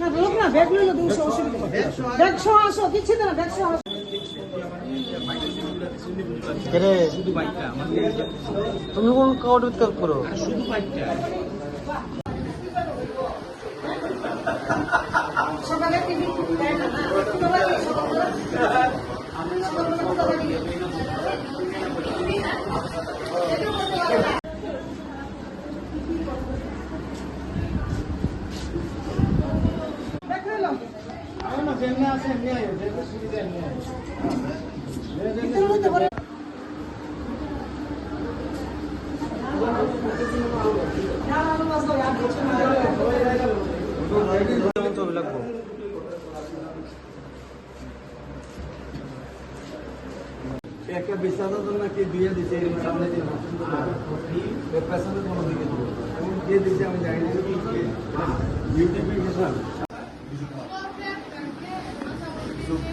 না বলুক না ব্যাগ লইলো দুশো অসুবিধা ব্যাগ সহ আসো দিচ্ছি না ব্যাগ সহ আসো। তুমি কোন কাউড উত্তর করো? শুধু বাইকটা সকালে টিভি দেয় না না সকালে ব্যাগ লইলো ভিতরে মধ্যে করে ছবি লাগবো একটা বিশ্বাসের জন্য কে দিয়ে দিছে এর সামনে দিয়ে পেছনে কোনো দিকে দিবে এবং কে দিছে আমি জানি না বিউটিফিকেশন আলমাজি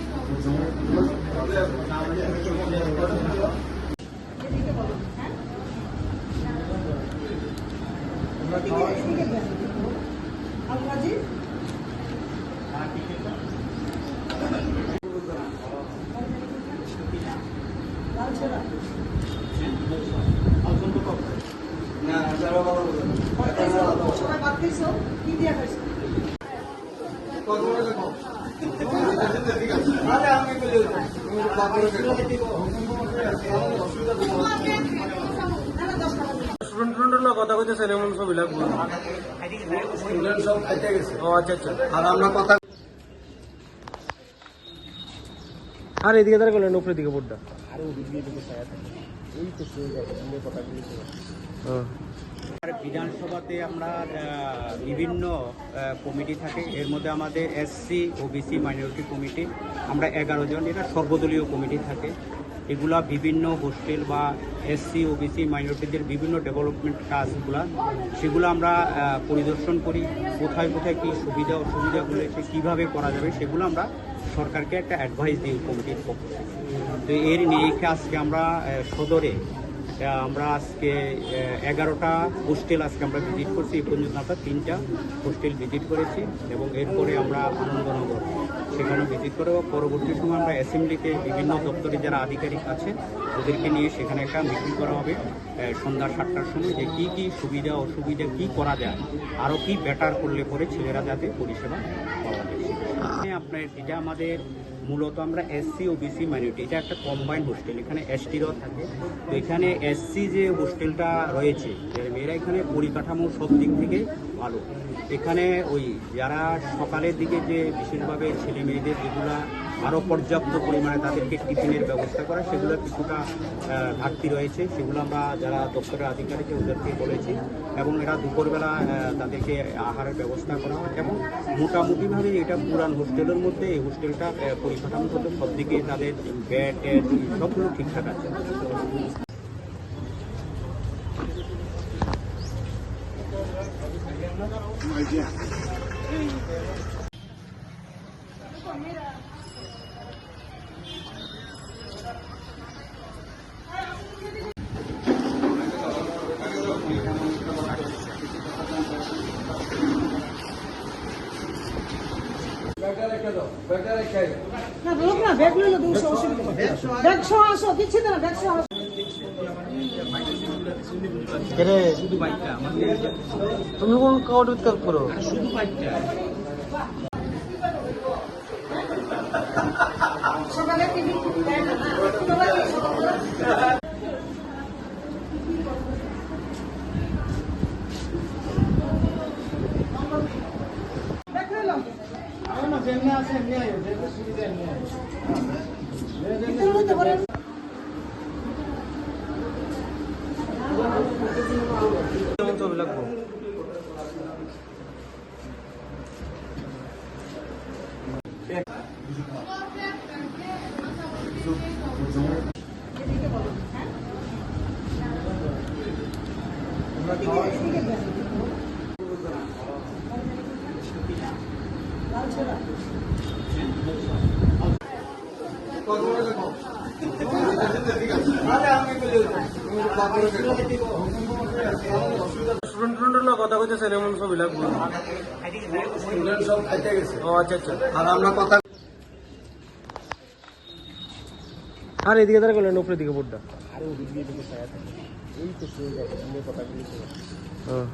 লাল ছোলা না যারা ভালো সবাই বাদ দিছো কি দিয়া খাইছো কত কথা কইতেছেন এমন ছবি সব খাইতে গেছে। ও আচ্ছা আচ্ছা। আর আমরা কথা আর এদিকে দাঁড়া করলেন উপরের দিকে বোর্ডটা। আর বিধানসভাতে আমরা বিভিন্ন কমিটি থাকে। এর মধ্যে আমাদের এসসি ওবিসি, মাইনরিটি কমিটি, আমরা এগারো জন। এটা সর্বদলীয় কমিটি থাকে। এগুলা বিভিন্ন হোস্টেল বা এসসি ওবিসি, মাইনরিটিদের বিভিন্ন ডেভেলপমেন্ট কাজগুলা, সেগুলো আমরা পরিদর্শন করি। কোথায় কোথায় কী সুবিধা অসুবিধাগুলো সে কীভাবে করা যাবে, সেগুলো আমরা সরকারকে একটা অ্যাডভাইস দিই কমিটির পক্ষ তো এর নিরিখে আজকে আমরা সদরে আমরা আজকে এগারোটা হোস্টেল আজকে আমরা ভিজিট করছি, এই পর্যন্ত আমরা তিনটা হোস্টেল ভিজিট করেছি এবং এরপরে আমরা আনন্দনগর সেখানে ভিজিট করে পরবর্তী সময় আমরা অ্যাসেম্বলিতে বিভিন্ন দপ্তরে যারা আধিকারিক আছে, ওদেরকে নিয়ে সেখানে একটা মিটিং করা হবে সন্ধ্যা সাতটার সময় যে কী কী সুবিধা, অসুবিধা, কী করা যায় আরও কী বেটার করলে পরে ছেলেরা যাতে পরিষেবা পাওয়া যায়। এখানে আপনার, এটা আমাদের মূলত আমরা এসসি ও বিসি মাইনরিটি এটা একটা কম্বাইন হোস্টেল এখানে এসটিরও থাকে। তো এখানে এসসি যে হোস্টেলটা রয়েছে মেয়েরা এখানে পরিকাঠামো সব দিক থেকে ভালো। এখানে ওই যারা সকালের দিকে যে বিশেষভাবে ছেলে মেয়েদের যেগুলা আরও পর্যাপ্ত পরিমাণে তাদেরকে টিফিনের ব্যবস্থা করা সেগুলো কিছুটা ঘাটতি রয়েছে। সেগুলো আমরা যারা দপ্তরের আধিকারিক ওদেরকে বলেছি এবং এরা দুপুরবেলা তাদেরকে আহারের ব্যবস্থা করা হয় এবং মোটামুটিভাবে এটা পুরান হোস্টেলের মধ্যে এই হোস্টেলটা আহ, পরিকাঠামো সব দিকে তাদের বেড টেড সবগুলো ঠিকঠাক আছে। না বলুক না ব্যাগ লইলো দুশো অসুবিধা ব্যাগ সহ আসো দিচ্ছি না ব্যাগ সহ আসো রে? শুধু বাইকটা আমাদের তুমি কোন কাউড উৎকার করো? শুধু বাইকটা সকালে টিভি দেয় না না সকালে ব্যাগ লইলো মধ্যে করে এমন ছবি লাগবো এদিকে বলো হ্যাঁ এদিকে এদিকে ব্যাগ কথা কইতেছেন এমন ছবি লাগবে স্টুডেন্ট সব খাইতে গেছে। ও আচ্ছা আচ্ছা। আর আমরা কথা আর এদিকে দাঁড়া করলেন উপরের দিকে বোর্ডটা। হ্যাঁ